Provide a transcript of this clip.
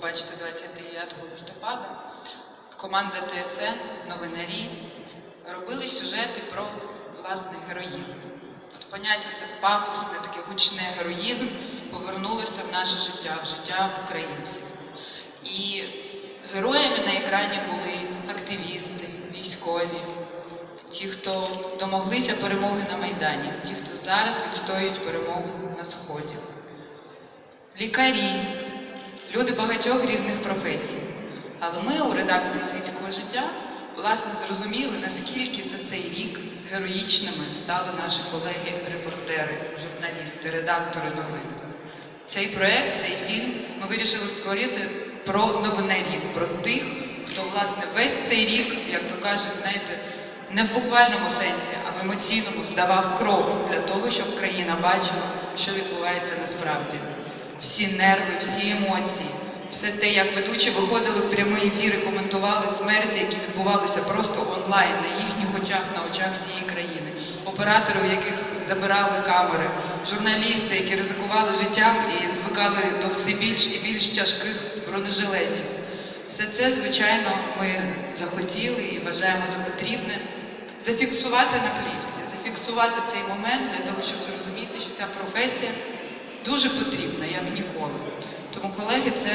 побачите 29 листопада. Команда ТСН, новинарі робили сюжети про власний героїзм. От поняття це пафосне, таке гучне героїзм повернулося в наше життя, в життя українців. І героями на екрані були активісти, військові, ті, хто домоглися перемоги на Майдані, ті, хто зараз відстоюють перемогу на Сході, лікарі, люди багатьох різних професій. Але ми у редакції світського життя власне зрозуміли, наскільки за цей рік героїчними стали наші колеги-репортери, журналісти, редактори новин. Цей проект, цей фільм ми вирішили створити про новинарів, про тих, хто власне весь цей рік, як то кажуть, знаєте, не в буквальному сенсі, а в емоційному здавав кров для того, щоб країна бачила, що відбувається насправді. Всі нерви, всі емоції, все те, як ведучі виходили в прямий ефір і коментували смерті, які відбувалися просто онлайн на їхніх очах, на очах всієї країни, оператори, у яких забирали камери, журналісти, які ризикували життям і звикали до все більш і більш тяжких бронежилетів. Все це, звичайно, ми захотіли і вважаємо за потрібне зафіксувати на плівці, зафіксувати цей момент для того, щоб зрозуміти, що ця професія дуже потрібна, як ніколи. Тому, колеги, це